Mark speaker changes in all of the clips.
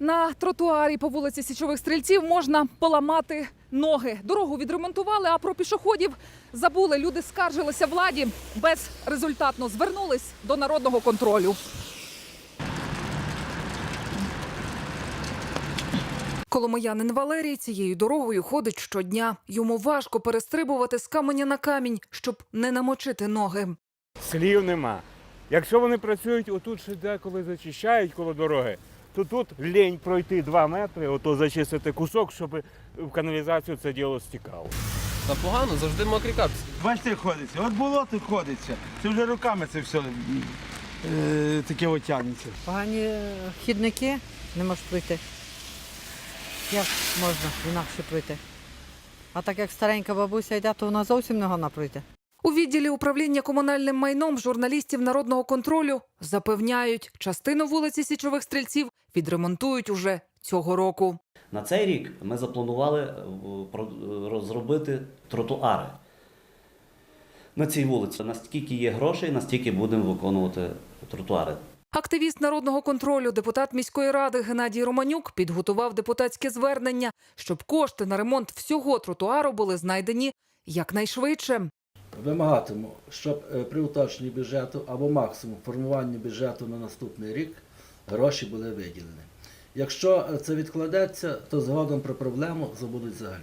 Speaker 1: На тротуарі по вулиці Січових стрільців можна поламати ноги. Дорогу відремонтували, а про пішоходів забули. Люди скаржилися владі, безрезультатно звернулись до народного контролю. Коломиянин Валерій цією дорогою ходить щодня. Йому важко перестрибувати з каменя на камінь, щоб не намочити ноги.
Speaker 2: Слів нема. Якщо вони працюють отут ще деколи зачищають коло дороги, то тут лінь пройти 2 метри, ото зачистити кусок, щоб в каналізацію це діло стікало.
Speaker 3: Та погано, завжди мокрі капці.
Speaker 4: Бачите, ходиться. От болото ходиться. Це вже руками це все е, таке отягнеться.
Speaker 5: Погані хідники не можеш пройти. Як можна інакше пройти? А так як старенька бабуся йде, то вона зовсім не гона пройти.
Speaker 1: У відділі управління комунальним майном журналістів народного контролю запевняють, частину вулиці Січових стрільців відремонтують уже цього року.
Speaker 6: На цей рік ми запланували е, про- розробити тротуари на цій вулиці. Наскільки є грошей, настільки будемо виконувати тротуари.
Speaker 1: Активіст народного контролю, депутат міської ради Геннадій Романюк підготував депутатське звернення, щоб кошти на ремонт всього тротуару були знайдені якнайшвидше.
Speaker 7: Вимагатиму, щоб е, при уточненні бюджету або максимум формуванні бюджету на наступний рік гроші були виділені. Якщо е, це відкладеться, то згодом про проблему забудуть взагалі.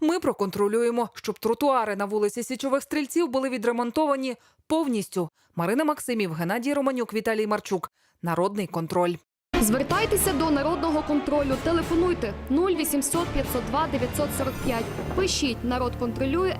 Speaker 1: Ми проконтролюємо, щоб тротуари на вулиці Січових стрільців були відремонтовані повністю. Марина Максимів, Геннадій Романюк, Віталій Марчук. Народний контроль.
Speaker 8: Звертайтеся до народного контролю. Телефонуйте 0800 502 945. Пишіть народ контролює.